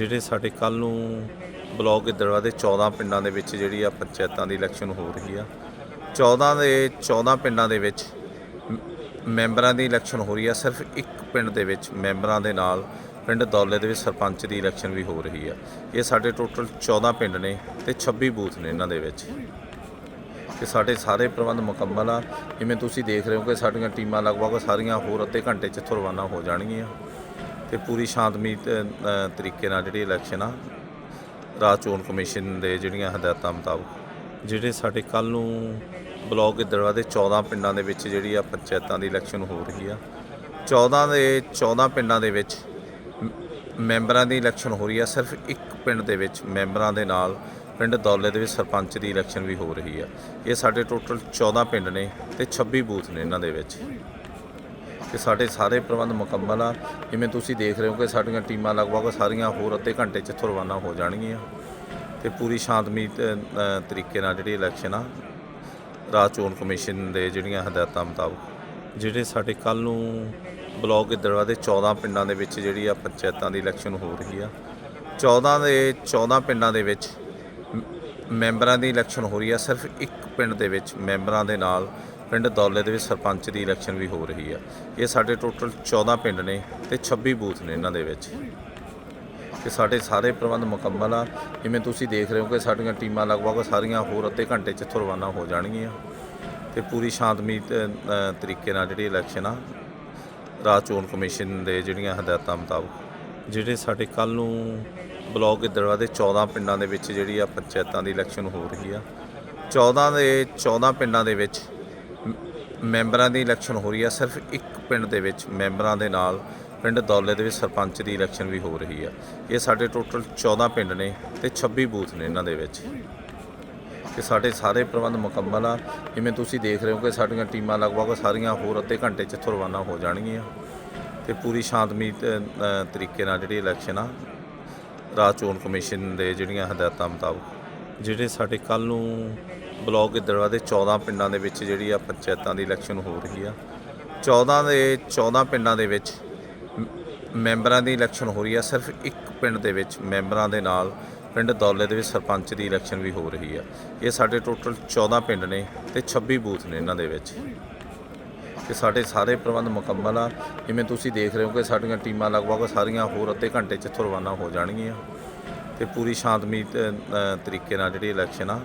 ਜਿਹੜੇ ਸਾਡੇ ਕੱਲ ਨੂੰ ਬਲਾਕ ਗਿੱਦੜਵਾ ਦੇ 14 ਪਿੰਡਾਂ ਦੇ ਵਿੱਚ ਜਿਹੜੀ ਆ ਪੰਚਾਇਤਾਂ ਦੀ ਇਲੈਕਸ਼ਨ ਹੋ ਰਹੀ ਆ 14 ਦੇ 14 ਪਿੰਡਾਂ ਦੇ ਵਿੱਚ ਮੈਂਬਰਾਂ ਦੀ ਇਲੈਕਸ਼ਨ ਹੋ ਰਹੀ ਆ, ਸਿਰਫ ਇੱਕ ਪਿੰਡ ਦੇ ਵਿੱਚ ਮੈਂਬਰਾਂ ਦੇ ਨਾਲ ਪਿੰਡ ਦੌਲੇ ਦੇ ਵਿੱਚ ਸਰਪੰਚ ਦੀ ਇਲੈਕਸ਼ਨ ਵੀ ਹੋ ਰਹੀ ਆ। ਇਹ ਸਾਡੇ ਟੋਟਲ 14 ਪਿੰਡ ਨੇ ਤੇ 26 ਬੂਥ ਨੇ ਇਹਨਾਂ ਦੇ ਵਿੱਚ। ਤੇ ਸਾਡੇ ਸਾਰੇ ਪ੍ਰਬੰਧ ਮੁਕੰਮਲ ਆ। ਜਿਵੇਂ ਤੁਸੀਂ ਦੇਖ ਰਹੇ ਹੋ ਕਿ ਸਾਡੀਆਂ ਟੀਮਾਂ ਲਗਭਗ ਸਾਰੀਆਂ ਹੋਰ ਅੱਧੇ ਘੰਟੇ 'ਚ ਇੱਥੋਂ ਰਵਾਨਾ ਹੋ ਜਾਣਗੀਆਂ। ਤੇ ਪੂਰੀ ਸ਼ਾਂਤਮਈ ਤਰੀਕੇ ਨਾਲ ਜਿਹੜੀ ਇਲੈਕਸ਼ਨ ਆ, ਰਾਜ ਚੋਣ ਕਮਿਸ਼ਨ ਦੇ ਜਿਹੜੀਆਂ ਹਦਾਇਤਾਂ ਮੁਤਾਬਕ, ਜਿਹੜੇ ਸਾਡੇ ਕੱਲ ਨੂੰ ਬਲਾਕ ਗਿੱਦੜਵਾ ਦੇ 14 ਪਿੰਡਾਂ ਦੇ ਵਿੱਚ ਜਿਹੜੀ ਆ ਪੰਚਾਇਤਾਂ ਦੀ ਇਲੈਕਸ਼ਨ ਹੋ ਰਹੀ ਆ 14 ਦੇ 14 ਪਿੰਡਾਂ ਦੇ ਵਿੱਚ ਮੈਂਬਰਾਂ ਦੀ ਇਲੈਕਸ਼ਨ ਹੋ ਰਹੀ ਆ, ਸਿਰਫ ਇੱਕ ਪਿੰਡ ਦੇ ਵਿੱਚ ਮੈਂਬਰਾਂ ਦੇ ਨਾਲ ਪਿੰਡ ਦੌਲੇ ਦੇ ਵਿੱਚ ਸਰਪੰਚ ਦੀ ਇਲੈਕਸ਼ਨ ਵੀ ਹੋ ਰਹੀ ਆ। ਇਹ ਸਾਡੇ ਟੋਟਲ 14 ਪਿੰਡ ਨੇ ਤੇ 26 ਬੂਥ ਨੇ ਇਹਨਾਂ ਦੇ ਵਿੱਚ। ਕਿ ਸਾਡੇ ਸਾਰੇ ਪ੍ਰਬੰਧ ਮੁਕੰਮਲ ਆ। ਜਿਵੇਂ ਤੁਸੀਂ ਦੇਖ ਰਹੇ ਹੋ ਕਿ ਸਾਡੀਆਂ ਟੀਮਾਂ ਲਗਭਗ ਸਾਰੀਆਂ ਹੋਰ ਅੱਧੇ ਘੰਟੇ 'ਚ ਇੱਥੋਂ ਰਵਾਨਾ ਹੋ ਜਾਣਗੀਆਂ। ਤੇ ਪੂਰੀ ਸ਼ਾਂਤਮਈ ਤਰੀਕੇ ਨਾਲ ਜਿਹੜੀ ਇਲੈਕਸ਼ਨ ਆ ਰਾਜ ਚੋਣ ਕਮਿਸ਼ਨ ਦੇ ਜਿਹੜੀਆਂ ਹਦਾਇਤਾਂ ਮੁਤਾਬਕ, ਜਿਹੜੇ ਸਾਡੇ ਕੱਲ ਨੂੰ ਬਲਾਕ ਗਿੱਦੜਵਾ ਦੇ 14 ਪਿੰਡਾਂ ਦੇ ਵਿੱਚ ਜਿਹੜੀ ਆ ਪੰਚਾਇਤਾਂ ਦੀ ਇਲੈਕਸ਼ਨ ਹੋ ਰਹੀ ਆ। 14 ਦੇ 14 ਪਿੰਡਾਂ ਦੇ ਵਿੱਚ ਮੈਂਬਰਾਂ ਦੀ ਇਲੈਕਸ਼ਨ ਹੋ ਰਹੀ ਆ। ਸਿਰਫ ਇੱਕ ਪਿੰਡ ਦੇ ਵਿੱਚ ਮੈਂਬਰਾਂ ਦੇ ਨਾਲ ਪਿੰਡ ਦੌਲੇ ਦੇ ਵਿੱਚ ਸਰਪੰਚ ਦੀ ਇਲੈਕਸ਼ਨ ਵੀ ਹੋ ਰਹੀ ਆ। ਇਹ ਸਾਡੇ ਟੋਟਲ 14 ਪਿੰਡ ਨੇ ਤੇ 26 ਬੂਥ ਨੇ ਇਹਨਾਂ ਦੇ ਵਿੱਚ। ਤੇ ਸਾਡੇ ਸਾਰੇ ਪ੍ਰਬੰਧ ਮੁਕੰਮਲ ਆ। ਜਿਵੇਂ ਤੁਸੀਂ ਦੇਖ ਰਹੇ ਹੋ ਕਿ ਸਾਡੀਆਂ ਟੀਮਾਂ ਲਗਭਗ ਸਾਰੀਆਂ ਹੋਰ ਅੱਧੇ ਘੰਟੇ 'ਚ ਇੱਥੋਂ ਰਵਾਨਾ ਹੋ ਜਾਣਗੀਆਂ। ਤੇ ਪੂਰੀ ਸ਼ਾਂਤਮਈ ਤਰੀਕੇ ਨਾਲ ਜਿਹੜੀ ਇਲੈਕਸ਼ਨ ਆ, ਰਾਜ ਚੋਣ ਕਮਿਸ਼ਨ ਦੇ ਜਿਹੜੀਆਂ ਹਦਾਇਤਾਂ ਮੁਤਾਬਕ, ਜਿਹੜੇ ਸਾਡੇ ਕੱਲ ਨੂੰ ਬਲਾਕ ਗਿੱਦੜਵਾ ਦੇ 14 ਪਿੰਡਾਂ ਦੇ ਵਿੱਚ ਜਿਹੜੀ ਆ ਪੰਚਾਇਤਾਂ ਦੀ ਇਲੈਕਸ਼ਨ ਹੋ ਰਹੀ ਆ। 14 ਦੇ 14 ਪਿੰਡਾਂ ਦੇ ਵਿੱਚ ਮੈਂਬਰਾਂ ਦੀ ਇਲੈਕਸ਼ਨ ਹੋ ਰਹੀ ਆ, ਸਿਰਫ ਇੱਕ ਪਿੰਡ ਦੇ ਵਿੱਚ ਮੈਂਬਰਾਂ ਦੇ ਨਾਲ ਪਿੰਡ ਦੌਲੇ ਦੇ ਵਿੱਚ ਸਰਪੰਚ ਦੀ ਇਲੈਕਸ਼ਨ ਵੀ ਹੋ ਰਹੀ ਆ। ਇਹ ਸਾਡੇ ਟੋਟਲ 14 ਪਿੰਡ ਨੇ ਤੇ 26 ਬੂਥ ਨੇ ਇਹਨਾਂ ਦੇ ਵਿੱਚ। ਤੇ ਸਾਡੇ ਸਾਰੇ ਪ੍ਰਬੰਧ ਮੁਕੰਮਲ ਆ। ਜਿਵੇਂ ਤੁਸੀਂ ਦੇਖ ਰਹੇ ਹੋ ਕਿ ਸਾਡੀਆਂ ਟੀਮਾਂ ਲਗਭਗ ਸਾਰੀਆਂ ਹੋਰ ਅੱਧੇ ਘੰਟੇ 'ਚ ਇੱਥੋਂ ਰਵਾਨਾ ਹੋ ਜਾਣਗੀਆਂ। ਤੇ ਪੂਰੀ ਸ਼ਾਂਤਮਈ ਤਰੀਕੇ ਨਾਲ ਜਿਹੜੀ ਇਲੈਕਸ਼ਨ ਆ, ਰਾਜ ਚੋਣ ਕਮਿਸ਼ਨ ਦੇ ਜਿਹੜੀਆਂ ਹਦਾਇਤਾਂ ਮੁਤਾਬਕ, ਜਿਹੜੇ ਸਾਡੇ ਕੱਲ ਨੂੰ ਬਲਾਕ ਗਿੱਦੜਵਾ ਦੇ 14 ਪਿੰਡਾਂ ਦੇ ਵਿੱਚ ਜਿਹੜੀ ਆ ਪੰਚਾਇਤਾਂ ਦੀ ਇਲੈਕਸ਼ਨ ਹੋ ਰਹੀ ਆ। 14 ਦੇ 14 ਪਿੰਡਾਂ ਦੇ ਵਿੱਚ ਮੈਂਬਰਾਂ ਦੀ ਇਲੈਕਸ਼ਨ ਹੋ ਰਹੀ ਆ। ਸਿਰਫ ਇੱਕ ਪਿੰਡ ਦੇ ਵਿੱਚ ਮੈਂਬਰਾਂ ਦੇ ਨਾਲ ਪਿੰਡ ਦੌਲੇ ਦੇ ਵਿੱਚ ਸਰਪੰਚ ਦੀ ਇਲੈਕਸ਼ਨ ਵੀ ਹੋ ਰਹੀ ਆ। ਇਹ ਸਾਡੇ ਟੋਟਲ 14 ਪਿੰਡ ਨੇ ਤੇ 26 ਬੂਥ ਨੇ ਇਹਨਾਂ ਦੇ ਵਿੱਚ। ਤੇ ਸਾਡੇ ਸਾਰੇ ਪ੍ਰਬੰਧ ਮੁਕੰਮਲ ਆ। ਜਿਵੇਂ ਤੁਸੀਂ ਦੇਖ ਰਹੇ ਹੋ ਕਿ ਸਾਡੀਆਂ ਟੀਮਾਂ ਲਗਭਗ ਸਾਰੀਆਂ ਹੋਰ ਅੱਧੇ ਘੰਟੇ 'ਚ ਇੱਥੋਂ ਰਵਾਨਾ ਹੋ ਜਾਣਗੀਆਂ। ਤੇ ਪੂਰੀ ਸ਼ਾਂਤਮਈ ਤਰੀਕੇ ਨਾਲ ਜਿਹੜੀ ਇਲੈਕਸ਼ਨ ਆ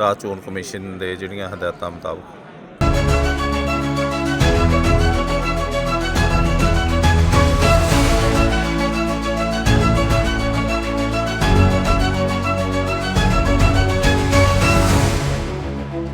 ਰਾਜ ਚੋਣ ਕਮਿਸ਼ਨ ਦੇ ਜਿਹੜੀਆਂ ਹਦਾਇਤਾਂ ਮੁਤਾਬਕ।